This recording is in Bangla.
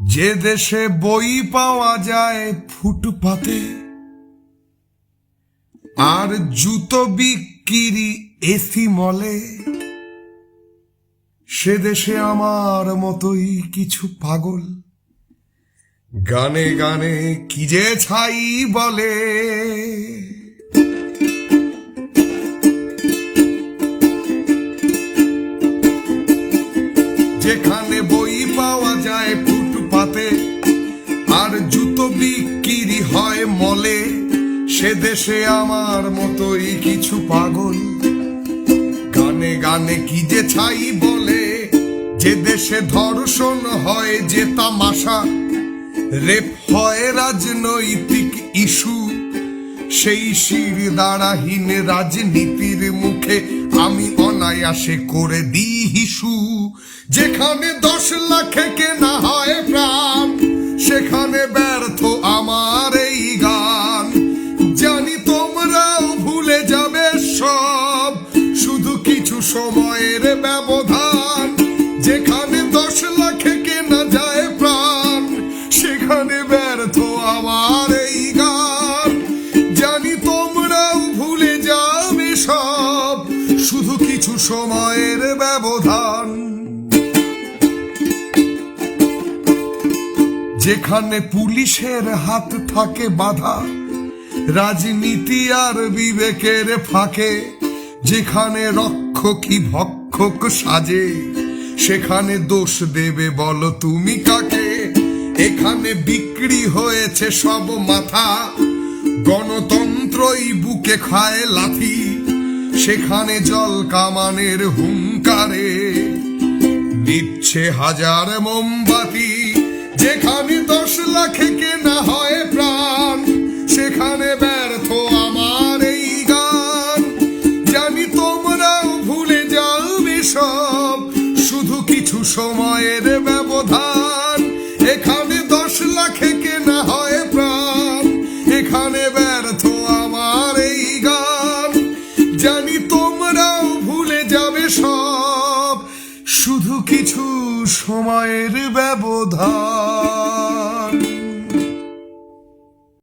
যে দেশে বই পাওয়া যায় ফুটপাতে, আর জুতো বিক্রি এসি মলে, সে দেশে আমার মতোই কিছু পাগল। গানে গানে কি যে ছাই বলে। যেখানে বই পাওয়া যায় ফুটপাতে আর জুতো বিক্রি হয় মলে। সে দেশে আমার মতোই কিছু পাগল। গানে গানে কি যে ছাই বলে। যে দেশে ধর্ষণ হয় যে তামাশা। রেপ হয় রাজনৈতিক ইস্যু। সেই শির দাঁড়াহীন রাজনীতির মুখে আমি অনায়াসে করে দিই হিসু যেখানে দশ লাখে কেনা হয় প্রাণ, সেখানে ব্যর্থ আমার এই গান। জানি তোমরাও ভুলে যাবে সব, শুধু কিছু সময়ের ব্যবধান। যেখানে দশ লাখে কেনা যায় প্রাণ, সেখানে ব্যর্থ আমার এই গান। জানি তোমরাও ভুলে যাবে সব, শুধু কিছু সময়ের ব্যবধান যেখানে পুলিশের হাত থাকে বাধা, রাজনীতি আর বিবেকের ফাঁকে, যেখানে রক্ষকই ভক্ষক সাজে, সেখানে দোষ দেবে বলো তুমি কাকে? এখানে বিক্রি হয়েছে সব মাথা, গণতন্ত্রই বুকে খায় লাথি। সেখানে জল কামানের হুঙ্কারে নিচ্ছে হাজার মোমবাতি। যেখানে দশ লাখে কেনা হয় প্রাণ, সেখানে ব্যর্থ আমার এই গান। জানি তোমরাও ভুলে যাবে সব শুধু কিছু সময়ের ব্যবধান। এখানে দশ লাখে কেনা হয় প্রাণ, এখানে ব্যর্থ সব। শুধু কিছু সময়ের ব্যবধান।